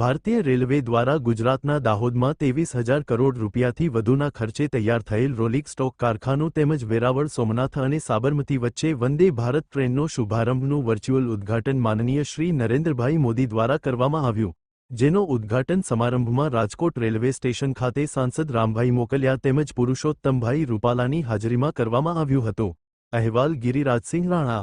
ભારતીય રેલવે દ્વારા ગુજરાતના દાહોદમાં ત્રેવીસ હજાર કરોડ રૂપિયાથી વધુના ખર્ચે તૈયાર થયેલ રોલિંગ સ્ટોક કારખાનું તેમજ વેરાવળ, સોમનાથ અને સાબરમતી વચ્ચે વંદે ભારત ટ્રેનનો શુભારંભનું વર્ચ્યુઅલ ઉદ્ઘાટન માનનીય શ્રી નરેન્દ્રભાઈ મોદી દ્વારા કરવામાં આવ્યું. જેનો ઉદ્ઘાટન સમારંભમાં રાજકોટ રેલવે સ્ટેશન ખાતે સાંસદ રામભાઈ મોકલિયા તેમજ પુરુષોત્તમભાઈ રૂપાલાની હાજરીમાં કરવામાં આવ્યું હતું. અહેવાલ ગિરિરાજસિંહ રાણા.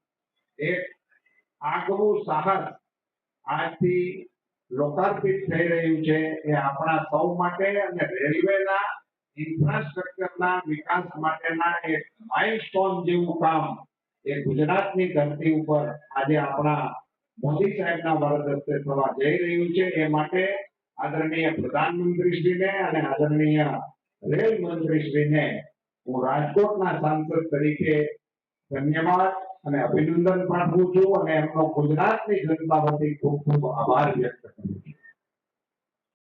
એક આગવું સાહસ આજથી લોકાર્પિત થઈ રહ્યું છે એ આપણા સૌ માટે અને રેલવેના ઇન્ફ્રાસ્ટ્રક્ચરના વિકાસ માટેના એક માઇલસ્ટોન જેવું કામ એ ગુજરાતની ધરતી ઉપર આજે આપણા મોદી સાહેબના વરદસ્તે થવા જઈ રહ્યું છે. એ માટે આદરણીય પ્રધાનમંત્રીશ્રીને અને આદરણીય રેલ મંત્રીશ્રીને હું રાજકોટના સાંસદ તરીકે ધન્યવાદ અને અભિનંદન પાઠવું છું અને એમનો ગુજરાતની જનતા વતી ખૂબ ખૂબ આભાર વ્યક્ત